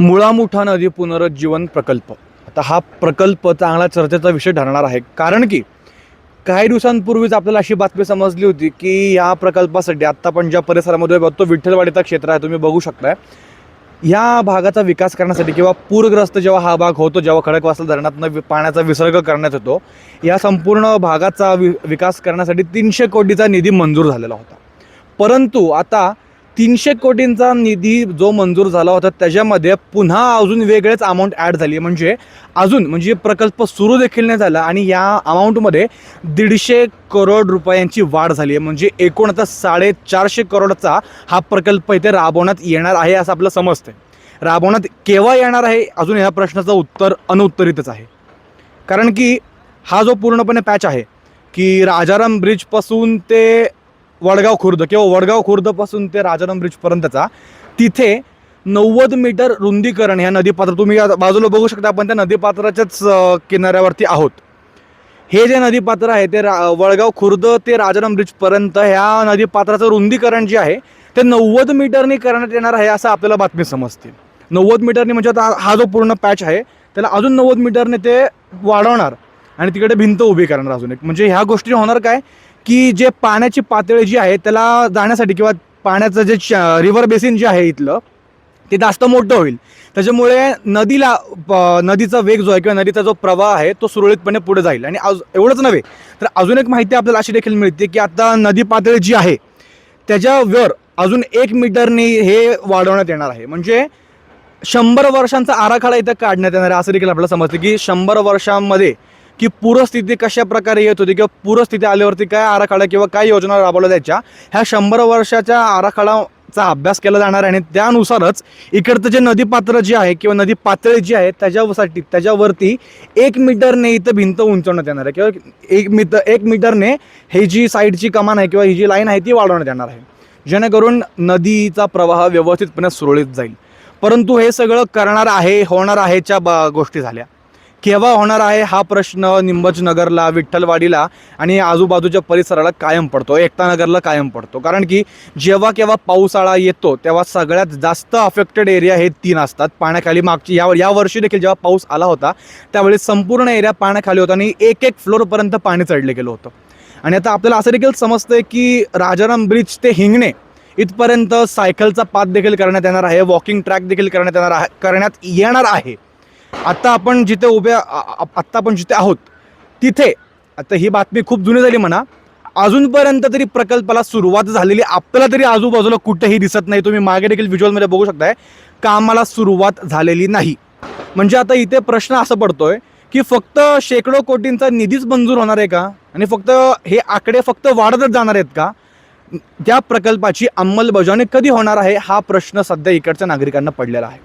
मुळामुठा नदी पुनरुज्जीवन प्रकल्प. आता हा प्रकल्प चांगला चर्चेचा विषय ठरणार आहे. कारण की काही दिवसांपूर्वीच आपल्याला अशी बातमी समजली होती की या प्रकल्पासाठी आत्ता पण ज्या परिसरामध्ये बघतो विठ्ठलवाडीचा क्षेत्र आहे तुम्ही बघू शकताय. या भागाचा विकास करण्यासाठी किंवा पूरग्रस्त जेव्हा हा भाग होतो जेव्हा खडकवासला धरणातनं वि- पाण्याचा विसर्ग करण्यात येतो या संपूर्ण भागाचा वि विकास करण्यासाठी तीनशे कोटीचा निधी मंजूर झालेला होता. परंतु आता तीनशे कोटींचा निधी जो मंजूर झाला होता त्याच्यामध्ये पुन्हा अजून वेगळेच अमाऊंट ॲड झाली. म्हणजे अजून म्हणजे प्रकल्प सुरू देखील नाही झाला आणि या अमाऊंटमध्ये दीडशे करोड रुपयांची वाढ झाली आहे. म्हणजे एकूण आता साडेचारशे करोडचा हा प्रकल्प इथे राबवण्यात येणार आहे असं आपलं समजतंय. राबवण्यात केव्हा येणार आहे? अजून ह्या प्रश्नाचं उत्तर अनुत्तरितच आहे. कारण की हा जो पूर्णपणे पॅच आहे की राजाराम ब्रिजपासून ते वडगाव खुर्द किंवा वडगाव खुर्दपासून ते राजाराम ब्रिजपर्यंतचा तिथे नव्वद मीटर रुंदीकरण ह्या नदीपात्र तुम्ही बाजूला बघू शकता आपण त्या नदीपात्राच्याच किनाऱ्यावरती आहोत. हे जे नदीपात्र आहे ते रा वडगाव खुर्द ते राजाराम ब्रिजपर्यंत ह्या नदीपात्राचं रुंदीकरण जे आहे ते नव्वद मीटरनी करण्यात येणार आहे असं आपल्याला बातमी समजते नव्वद मीटरनी म्हणजे आता हा जो पूर्ण पॅच आहे त्याला अजून नव्वद मीटरने ते वाढवणार आणि तिकडे भिंत उभी करणार अजून एक. म्हणजे ह्या गोष्टी होणार काय की जे पाण्याची पातळी जी आहे त्याला जाण्यासाठी किंवा पाण्याचं जे रिव्हर बेसिन जे आहे इथलं ते जास्त मोठं होईल. त्याच्यामुळे नदीला नदीचा वेग जो आहे किंवा नदीचा जो प्रवाह आहे तो सुरळीतपणे पुढे जाईल. आणि आज एवढंच नव्हे तर अजून एक माहिती आपल्याला अशी देखील मिळते की आता नदी पातळी जी आहे त्याच्यावर अजून एक मीटरने हे वाढवण्यात येणार आहे. म्हणजे शंभर वर्षांचा आराखडा इथं काढण्यात येणार आहे असं देखील आपल्याला समजतं की शंभर वर्षांमध्ये की पूरस्थिती कशा प्रकारे येत होती किंवा पूरस्थिती आल्यावरती काय आराखडा किंवा काय योजना राबवल्या जायच्या ह्या शंभर वर्षाच्या आराखडाचा अभ्यास केला जाणार आहे आणि त्यानुसारच इकडचं जे नदीपात्र जे आहे किंवा नदी पातळी जी आहे त्याच्यासाठी त्याच्यावरती एक मीटरने इथं भिंत उंचवण्यात येणार आहे किंवा एक मीटर एक मीटरने हे जी साईडची कमान आहे किंवा ही जी लाईन आहे ती वाढवण्यात येणार आहे. जेणेकरून नदीचा प्रवाह व्यवस्थितपणे सुरळीत जाईल. परंतु हे सगळं करणार आहे होणार आहेच्या ब गोष्टी झाल्या. केव्हा होणार आहे हा प्रश्न निंबजनगरला विठ्ठलवाडीला आणि आजूबाजूच्या परिसराला कायम पडतो. एकतानगरला कायम पडतो. कारण की जेव्हा केव्हा पावसाळा येतो तेव्हा सगळ्यात जास्त अफेक्टेड एरिया हे तीन असतात. पाण्याखाली मागची या या वर्षी देखील जेव्हा पाऊस आला होता त्यावेळी संपूर्ण एरिया पाण्याखाली होता आणि एक एक फ्लोरपर्यंत पाणी चढले गेलं होतं. आणि आता आपल्याला असं देखील समजतंय की राजाराम ब्रिज ते हिंगणे इथपर्यंत सायकलचा पाथ देखील करण्यात येणार आहे वॉकिंग ट्रॅक देखील करण्यात येणार आहे करण्यात येणार आहे. आत्ता आपण जिथे उभ्या आत्ता आपण जिथे आहोत तिथे आता ही बातमी खूप जुनी झाली म्हणा अजूनपर्यंत तरी प्रकल्पाला सुरुवात झालेली आपल्याला तरी आजूबाजूला कुठेही दिसत नाही. तुम्ही मागे देखील व्हिज्युअलमध्ये बघू शकताय कामाला सुरुवात झालेली नाही. म्हणजे आता इथे प्रश्न असा पडतोय की फक्त शेकडो कोटींचा निधीच मंजूर होणार आहे का? आणि फक्त हे आकडे फक्त वाढतच जाणार आहेत का? त्या प्रकल्पाची अंमलबजावणी कधी होणार आहे? हा प्रश्न सध्या इकडच्या नागरिकांना पडलेला आहे.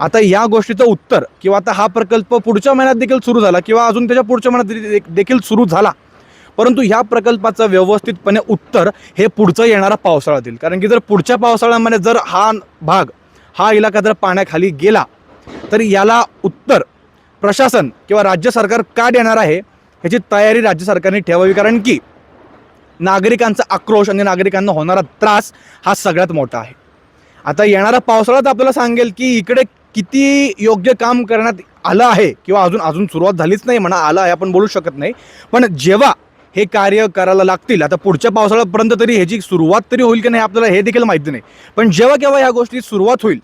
आता या गोष्टीचं उत्तर किंवा आता हा प्रकल्प पुढच्या महिन्यात देखील सुरू झाला किंवा अजून त्याच्या पुढच्या महिन्यात देखील सुरू झाला. परंतु ह्या प्रकल्पाचं व्यवस्थितपणे उत्तर हे पुढचं येणारा पावसाळा देईल. कारण की जर पुढच्या पावसाळ्यामध्ये जर हा भाग हा इलाका जर पाण्याखाली गेला तर याला उत्तर प्रशासन किंवा राज्य सरकार का देणार आहे ह्याची तयारी राज्य सरकारने ठेवावी. कारण की नागरिकांचा आक्रोश आणि नागरिकांना होणारा त्रास हा सगळ्यात मोठा आहे. आता येणारा पावसाळ्यात आपल्याला सांगेल की इकडे किती योग्य काम करण्यात आलं आहे किंवा अजून अजून सुरुवात झालीच नाही म्हणा आलं आहे आपण बोलू शकत नाही. पण जेव्हा हे कार्य करायला लागतील आता पुढच्या पावसाळ्यापर्यंत तरी ह्याची सुरुवात तरी होईल की नाही आपल्याला हे देखील माहिती नाही. पण जेव्हा केव्हा या गोष्टी सुरुवात होईल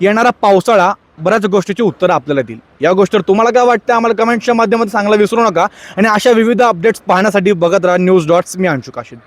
येणारा पावसाळा बऱ्याच गोष्टीची उत्तरं आपल्याला देईल. या गोष्टीवर तुम्हाला काय वाटतं आम्हाला कमेंटच्या माध्यमातून सांगायला विसरू नका. आणि अशा विविध अपडेट्स पाहण्यासाठी बघत राहा. न्यूज डॉट्स मी अंशु काशीद